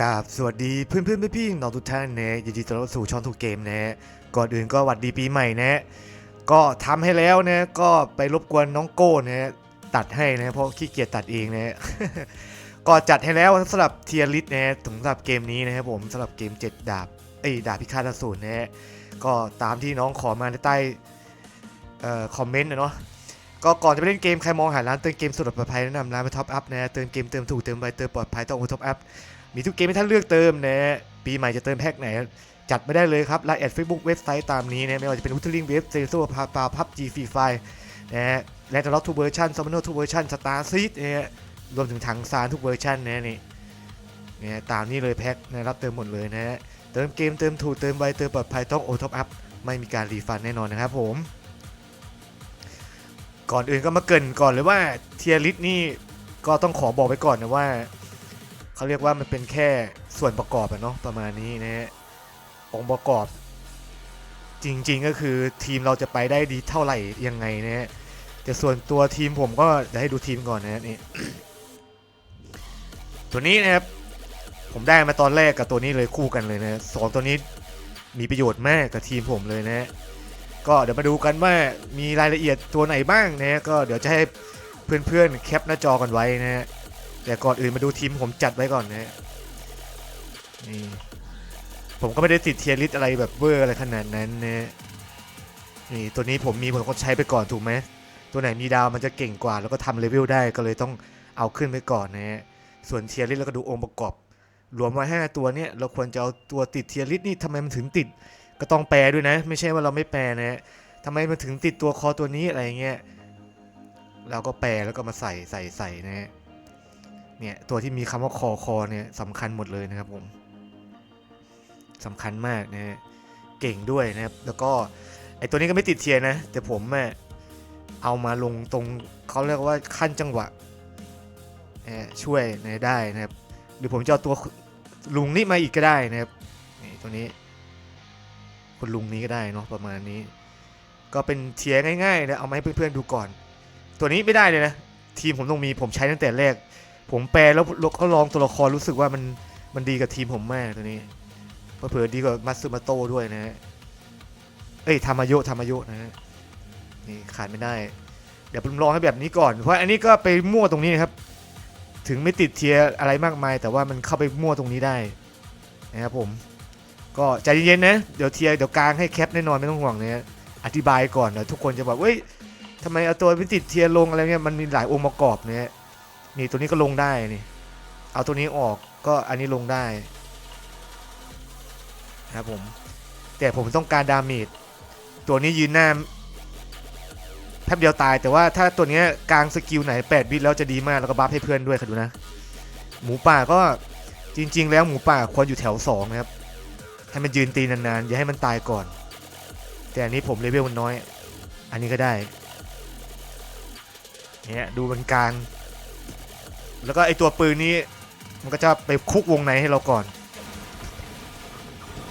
กราบสวัสดีเพื่อนเพื่อนพี่พี่ๆน้องทุกท่านนะยินดีต้อนรับสู่ช่องทุกเกมนะก่อนอื่นก็หวัดดีปีใหม่นะ ก็ทำให้แล้วนะ ก็ไปรบกวนน้องโก้นะตัดให้นะเพราะขี้เกียจตัดเองนะก็จัดให้แล้วสำหรับเทียริสนะสำหรับเกมนี้นะครับผมสำหรับเกม 7 ดาบเอ้ดาบพิฆาตอสูรนะก็ตามที่น้องขอมาในใต้เอ่อคอมเมนต์นะเนาะ ก็ก่อนจะไปเล่นเกมใครมองหาร้านเติมเกมสุดปลอดภัยแนะนำร้านไปท็อปอัพนะเติมเกมเติมถูกเติมไวเติมปลอดภัยต้องโอท็อปอัพมีทุกเกมให้ท่านเลือกเติมนะปีใหม่จะเติมแพ็กไหน จัดไม่ได้เลยครับไลน์แอดเฟซบุ๊กเว็บไซต์ตามนี้นะไม่ว่าจะเป็นวุฒิลิงเว็บเซนโซพาปาพับจีฟรีไฟนะฮะและตลอดทุกเวอร์ชันซัมมอนทุกเวอร์ชันสตาร์ซีดนะฮะรวมถึงถังซานทุกเวอร์ชันนะนี่นี่ยตามนี้เลยแพ็กนะรับเติมหมดเลยนะฮะเติมเกมเติมถูกเติมไวเติมปลอดภัยต้องโอท็อปอัพไม่มีการรีฟันแน่นอนนะครับผม ก่อนอื่นก็มาเกินก่อนเลยว่าเทียริสนี่ก็ต้องขอบอกไว้ก่อนนะว่าเขาเรียกว่ามันเป็นแค่ส่วนประกอบอะเนาะประมาณนี้นะฮะองค์ประกอบจริง ๆ ก็คือทีมเราจะไปได้ดีเท่าไหร่ยังไงนะฮะแต่ส่วนตัวทีมผมก็เดี๋ยวให้ดูทีมก่อนนะฮะนี่ตัวนี้นะครับผมได้มาตอนแรกกับตัวนี้เลยคู่กันเลยนะสองตัวนี้มีประโยชน์มากกับทีมผมเลยนะฮะ ก็เดี๋ยวมาดูกันว่ามีรายละเอียดตัวไหนบ้างนะก็เดี๋ยวจะให้เพื่อนๆแคปหน้าจอกันไว้นะฮะแต่ก่อนอื่นมาดูทีมผมจัดไว้ก่อนนะฮะนี่ผมก็ไม่ได้ติดเทียริสอะไรแบบเวอร์อะไรขนาดนั้นนะนี่ตัวนี้ผมมีผมก็ใช้ไปก่อนถูกไหมตัวไหนมีดาวมันจะเก่งกว่า แล้วก็ทำเลเวลได้ก็เลยต้องเอาขึ้นไปก่อนนะฮะส่วนเทียริสแล้วก็ดูองค์ประกอบ รวมไว้ห้าตัวเนี้ยเราควรจะเอาตัวติดเทียริสนี่ทำไมมันถึงติด ก็ต้องแปลด้วยนะ ไม่ใช่ว่าเราไม่แปลนะฮะทำไมมันถึงติดตัวคอตัวนี้อะไรเงี้ยเราก็แปลแล้วก็มาใส่ใส่ใส่นะฮะเนี่ยตัวที่มีคำว่าคอคอเนี่ยสำคัญหมดเลยนะครับผมสำคัญมากนะฮะเก่งด้วยนะครับแล้วก็ไอตัวนี้ก็ไม่ติดเทียร์นะ แต่ผมอะเอามาลงตรงเขาเรียกว่าขั้นจังหวะเอ่อช่วยนะได้นะครับหรือผมจะเอาตัวลุงนี่มาอีกก็ได้นะครับนี่ตัวนี้ คุณลุงนี้ก็ได้เนาะประมาณนี้ ก็เป็นเทียง่ายๆนะเอามาให้เพื่อนๆดูก่อน ตัวนี้ไม่ได้เลยนะ ทีมผมต้องมีผมใช้ตั้งแต่แรก ผมแปลแล้วก็ลองตัวละครรู้สึกว่ามันมันดีกับทีมผมมากตัวนี้เผื่อดีกว่ามัตสึมาโต้ด้วยนะฮะเอ้ยทามาโยะทามาโยะนะฮะนี่ขาดไม่ได้ เดี๋ยวผมลองให้แบบนี้ก่อน เพราะอันนี้ก็ไปมั่วตรงนี้นะครับ ถึงไม่ติดเทียอะไรมากมาย แต่ว่ามันเข้าไปมั่วตรงนี้ได้นะครับผม ก็ใจเย็นๆนะเดี๋ยวเทียเดี๋ยวกลางให้แคปแน่นอนไม่ต้องห่วงเนะอธิบายก่อนเดี๋ยวทุกคนจะบอกเฮ้ยทำไมเอาตัวไปติดเทียลงอะไรเงี้ยมันมีหลายองค์ประกอบเนี่ยนี่ตัวนี้ก็ลงได้นี่เอาตัวนี้ออกก็อันนี้ลงได้นะครับผมแต่ผมต้องการดาเมจตัวนี้ยืนหน้าแป๊บเดียวตายแต่ว่าถ้าตัวนี้กลางสกิลไหน8วิแล้วจะดีมากแล้วก็บัฟให้เพื่อนด้วยค่ะดูนะ หมูป่าก็จริง ๆ แล้วหมูป่าควรอยู่แถวสองนะครับ ให้มันยืนตีนานๆ อย่าให้มันตายก่อน แต่อันนี้ผมเลเวลมันน้อย อันนี้ก็ได้ เนี่ยดูมันกลาง แล้วก็ไอตัวปืนนี้ มันก็จะไปคุกวงในให้เราก่อน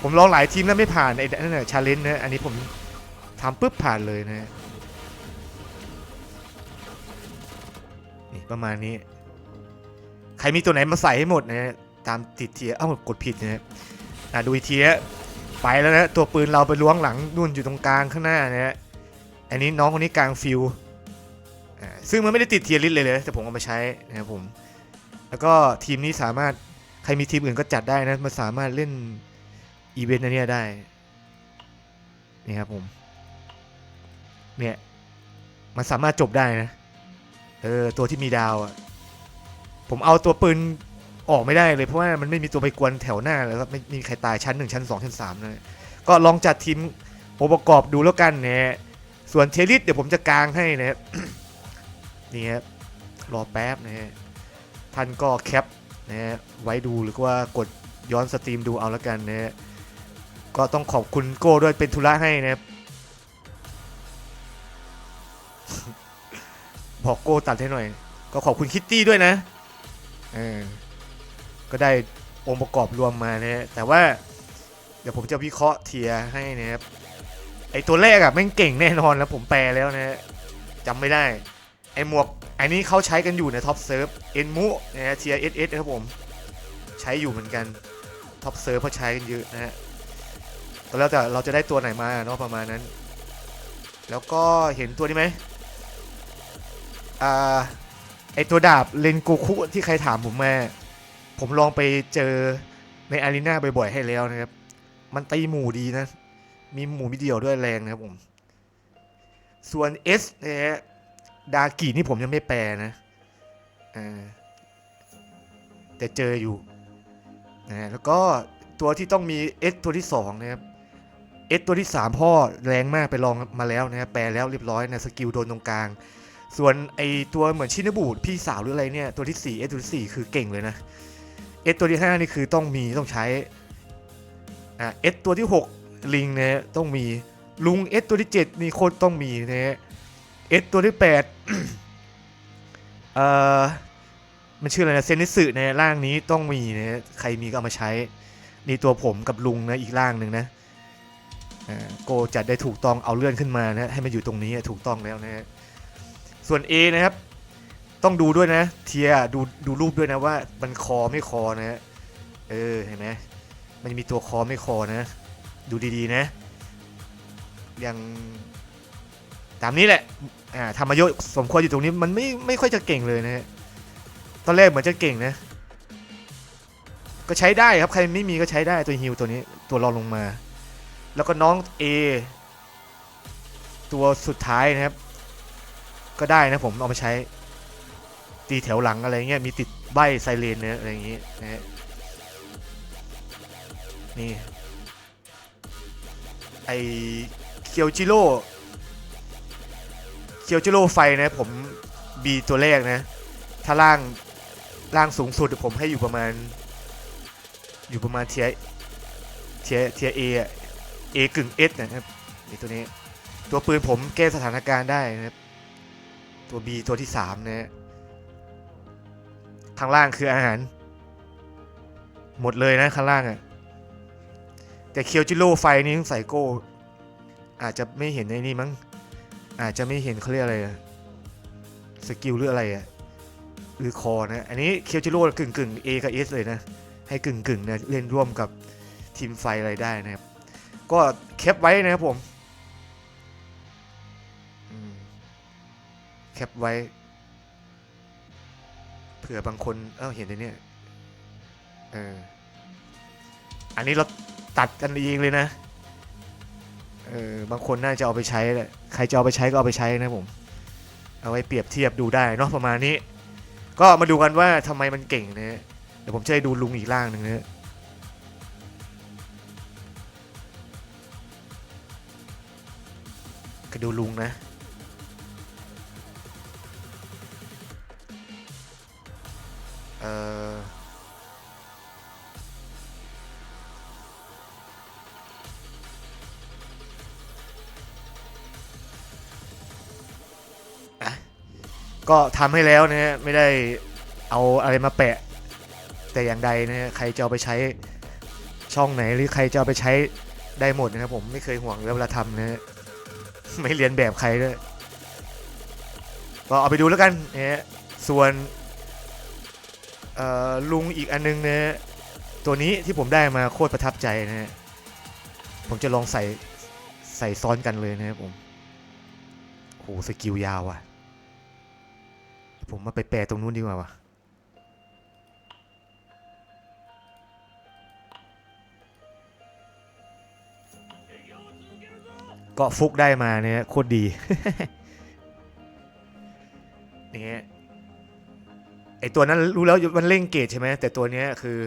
ผมลองหลายทีมแล้วไม่ผ่านไอ้นั่นน่ะชาเลนจ์นะ อันนี้ผมทำปุ๊บผ่านเลยนะนี่ประมาณนี้ ใครมีตัวไหนมาใส่ให้หมดนะตามติดเทียเอ้ากดผิดนะ อะดูอีกทีฮะไปแล้วนะตัวปืนเราไปล้วงหลังนู่นอยู่ตรงกลางข้างหน้านะฮะอันนี้น้องคนนี้กลางฟิวอ่าซึ่งมันไม่ได้ติดเทียร์ลิสเลยเลยแต่ผมเอามาใช้นะครับผม แล้วก็ทีมนี้สามารถใครมีทีมอื่นก็จัดได้นะมันสามารถเล่นอีเวนต์อันนี้ได้นี่ครับผมเนี่ยมันสามารถจบได้นะเออตัวที่มีดาวอะผมเอาตัวปืน ออกไม่ได้เลยเพราะว่ามันไม่มีตัวไปกวนแถวหน้าแล้วก็ไม่มีใครตายชั้น 1 ชั้น 2 ชั้น3นะก็ลองจัดทีมองค์ประกอบดูแล้วกันนะฮะส่วนเทลิสเดี๋ยวผมจะกลางให้นะครับนี่ครับรอแป๊บนะฮะท่านก็แคปนะฮะไว้ดูหรือว่ากดย้อนสตรีมดูเอาแล้วกันนะฮะก็ต้องขอบคุณโก้ด้วยเป็นธุระให้นะครับบอกโก้ตัดให้หน่อย ก็ขอบคุณคิตตี้ด้วยนะเออ ก็ได้องค์ประกอบรวมมานะฮะแต่ว่าเดี๋ยวผมจะวิเคราะห์เทียให้นะครับไอตัวแรกอะแม่งเก่งแน่นอนแล้วผมแปลแล้วนะฮะจำไม่ได้ ไอหมวกอันนี้เขาใช้กันอยู่ในท็อปเซิร์ฟเอ็นมูนะฮะเทียเอสเอสครับผม ใช้อยู่เหมือนกันท็อปเซิร์ฟเขาใช้กันเยอะนะฮะก็แล้วแต่เราจะได้ตัวไหนมาเนาะประมาณนั้น แล้วก็เห็นตัวนี้ไหมอ่าไอตัวดาบเลนโกคุที่ใครถามผมมา ผมลองไปเจอในอารีนาบ่อยๆให้แล้วนะครับ มันตีหมู่ดีนะ มีหมู่มิเดียวด้วยแรงนะครับผม ส่วน S นะฮะดากินี่ผมยังไม่แปลนะอ่าแต่เจออยู่นะฮะแล้วก็ตัวที่ต้องมี S ตัวที่ 2 นะครับ S ตัวที่ 3 พ่อแรงมากไปลองมาแล้วนะครับแปลแล้วเรียบร้อยนะสกิลโดนตรงกลาง ส่วนไอตัวเหมือนชินบูดพี่สาวหรืออะไรเนี่ย ตัวที่4 S ตัวที่ 4 คือเก่งเลยนะ S ตัวที่ 5 นี่คือต้องมีต้องใช้อ่า S ตัวที่ 6 ลิงเนะฮะต้องมีลุง S ตัวที่ 7 นี่โคตรต้องมีนะฮะ S ตัวที่8เอ่อมันชื่ออะไรนะเซนิสึนะร่างนี้ต้องมีนะใครมีก็เอามาใช้นี่ตัวผมกับลุงนะอีกร่างหนึ่งนะอ่าโกจัดได้ถูกต้องเอาเลื่อนขึ้นมานะให้มันอยู่ตรงนี้ถูกต้องแล้วนะฮะส่วน A นะครับ ต้องดูด้วยนะ เทียดูดูรูปด้วยนะว่ามันคอไม่คอนะ เออเห็นไหมมันจะมีตัวคอไม่คอนะ ดูดีๆนะยังตามนี้แหละอ่าธรรมโยศสมควรอยู่ตรงนี้มันไม่ไม่ค่อยจะเก่งเลยนะฮะตอนแรกเหมือนจะเก่งนะ ก็ใช้ได้ครับใครไม่มีก็ใช้ได้ตัวฮิวตัวนี้ตัวรองลงมา แล้วก็น้อง A ตัวสุดท้ายนะครับ ก็ได้นะผมเอามาใช้ ตีแถวหลังอะไรเงี้ยมีติดใบไซเรนเนะอะไรอย่างงี้นะฮะนี่ไอเคียวจิโร่เคียวจิโร่ไฟนะผมบีตัวแรกนะ ถ้าล่างล่างสูงสุดผมให้อยู่ประมาณ อยู่ประมาณเทียเทียเทียเอเอกึ่งเอสนะครับนี่ตัวนี้ ตัวปืนผมแก้สถานการณ์ได้นะครับ ตัว B ตัวที่ 3 นะฮะ ข้างล่างคืออาหาร หมดเลยนะข้างล่างอะ่ะแต่เคียวจิโร่ไฟนี่ต้องใส่โก้ อาจจะไม่เห็นในนี่มั้งอาจจะไม่เห็นเขาเรียกอะไรอะสกิลหรืออะไรอะหรือคอนะอันนี้เคียวจิโร่กึ่งกึ่ง A กับ S เลยนะ ให้กึ่งกึ่งนะเล่นร่วมกับทีมไฟอะไรได้นะครับ ก็แคปไว้นะครับผมแคปไว้ เผื่อบางคนเออเห็นในเนี่ยเอออันนี้เราตัดกันเองเลยนะเออบางคนน่าจะเอาไปใช้แหละใครจะเอาไปใช้ก็เอาไปใช้นะผมเอาไว้เปรียบเทียบดูได้เนาะประมาณนี้ ก็มาดูกันว่าทำไมมันเก่งนะเดี๋ยวผมจะให้ดูลุงอีกล่างหนึ่งนะฮะก็ดูลุงนะ เอออะก็ทำให้แล้วนะฮะไม่ได้เอาอะไรมาแปะ แต่อย่างใดนะฮะใครจะเอาไปใช้ช่องไหนหรือใครจะเอาไปใช้ได้หมดนะครับผมไม่เคยห่วงเวลาทำนะฮะไม่เรียนแบบใครด้วยก็เอาไปดูแล้วกันนะฮะส่วนเอ่อ ลุงอีกอันนึงนะฮะตัวนี้ที่ผมได้มาโคตรประทับใจนะฮะผมจะลองใส่ใส่ซ้อนกันเลยนะครับผมโหสกิลยาวอะ ผมมาไปแปลตรงนู้นดีกว่าวะก็ฟุกได้มาเนี่ยโคตรดีเนี่ย ไอตัวนั้นรู้แล้วมันเร่งเกตใช่ไหมแต่ตัวนี้คือ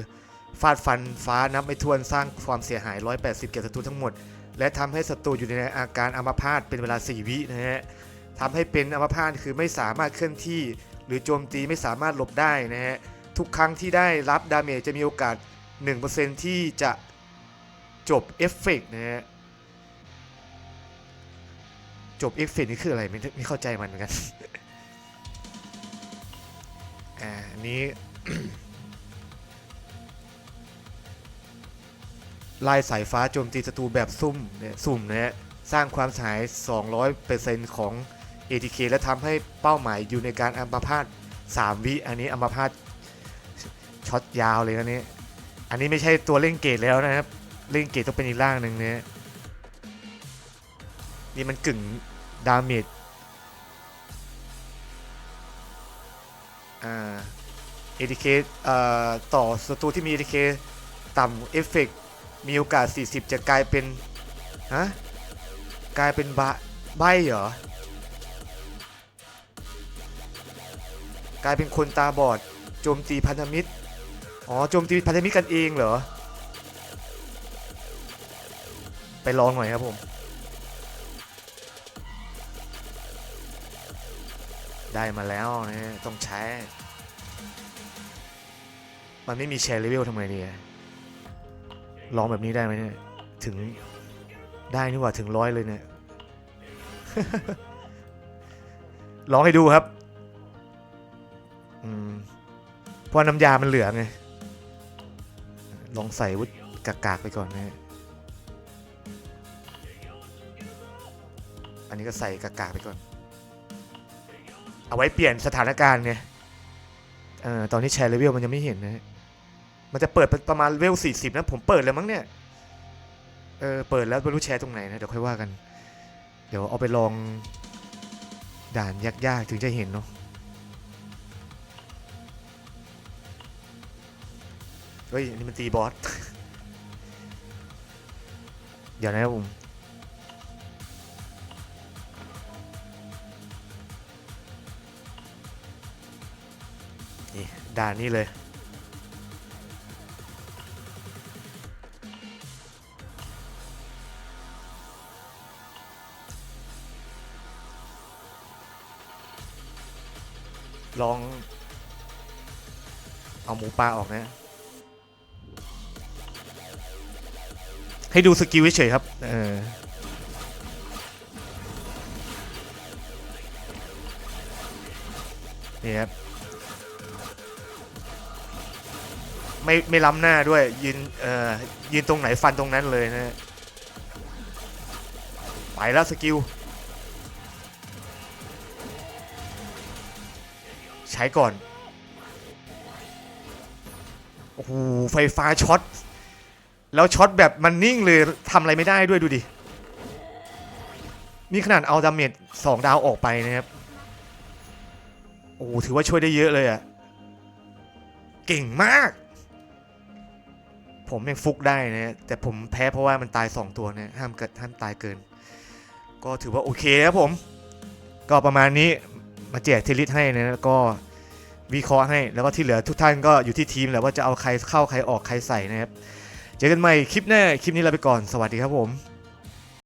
ฟาดฟันฟ้านับไม่ถ้วนสร้างความเสียหาย 180 แก่ศัตรูทั้งหมด และทำให้ศัตรูอยู่ในอาการอัมพาตเป็นเวลา 4 วินะฮะทำให้เป็นอัมพาตคือไม่สามารถเคลื่อนที่ หรือโจมตีไม่สามารถหลบได้นะฮะทุกครั้งที่ได้รับดาเมจจะมีโอกาส 1%ที่จะจบเอฟเฟกต์นะฮะจบเอฟเฟกต์นี่คืออะไรไม่ไม่เข้าใจมันเหมือนกัน อ่าอันนี้ ลายสายฟ้าโจมตีศัตรูแบบซุ่มเนี่ยสุ่มนะฮะสร้างความเสียหาย 200%ของ ATK และทำให้เป้าหมายอยู่ในการอัมพาต3วิ อันนี้อัมพาตช็อตยาวเลยนะนี้อันนี้ไม่ใช่ตัวเล่นเกตแล้วนะครับ เล่นเกตต้องเป็นอีกร่างหนึ่งเนะนี่มันกึ่งดาเมจ อ่าเอทีเคเอ่อต่อศัตรูที่มีเอทีเคต่ำเอฟเฟกมีโอกาส 40 จะกลายเป็นฮะกลายเป็นบะใบเหรอกลายเป็นคนตาบอดโจมตีพันธมิตรอ๋อโจมตีพันธมิตรกันเองเหรอ ไปลองหน่อยครับผม ได้มาแล้วนะต้องใช้ มันไม่มีแชร์เลเวลทำไงดีลองแบบนี้ได้ไหมเนี่ย ถึงได้นี่ว่าถึงร้อยเลยเนี่ย ลองให้ดูครับเพราะน้ำยามันเหลือไง ลองใส่วุฒกากากๆไปก่อนนะฮะอันนี้ก็ใส่กากากๆไปก่อน เอาไว้เปลี่ยนสถานการณ์ไงเออตอนนี้แชร์เลเวลมันยังไม่เห็นนะ มันจะเปิดประมาณเลเวล40นะ ผมเปิดแล้วมั้งเนี่ย เออ เปิดแล้วไม่รู้แชร์ตรงไหนนะ เดี๋ยวค่อยว่ากัน เดี๋ยวเอาไปลองด่านยากๆ ถึงจะเห็นเนาะ เฮ้ยนนี้มันตีบอส เดี๋ยวนะครับผม ด่านนี้เลย ลอง เอาหมูปลาออกนะ ให้ดูสกิลเฉยครับ เออนี่ครับ ไม่ไม่ล้ำหน้าด้วยยืนเอ่อยืนตรงไหนฟันตรงนั้นเลยนะไปแล้วสกิลใช้ก่อนโอ้โหไฟฟ้าช็อตแล้วช็อตแบบมันนิ่งเลยทำอะไรไม่ได้ด้วยดูดินี่ขนาดเอาดาเมจสองดาวออกไปนะครับโอ้ถือว่าช่วยได้เยอะเลยอะเก่งมาก ผมยังฟุกได้นะแต่ผมแพ้เพราะว่ามันตาย 2 ตัวนะห้ามเกิดห้ามตายเกิน ก็ถือว่าโอเคครับผม ก็ประมาณนี้มาแจกเทลิสให้นะแล้วก็วิเคราะห์ให้แล้วก็ที่เหลือทุกท่านก็อยู่ที่ทีมแหละว่าจะเอาใครเข้าใครออกใครใส่นะครับเจอกันใหม่คลิปหน้าคลิปนี้ลาไปก่อนสวัสดีครับผม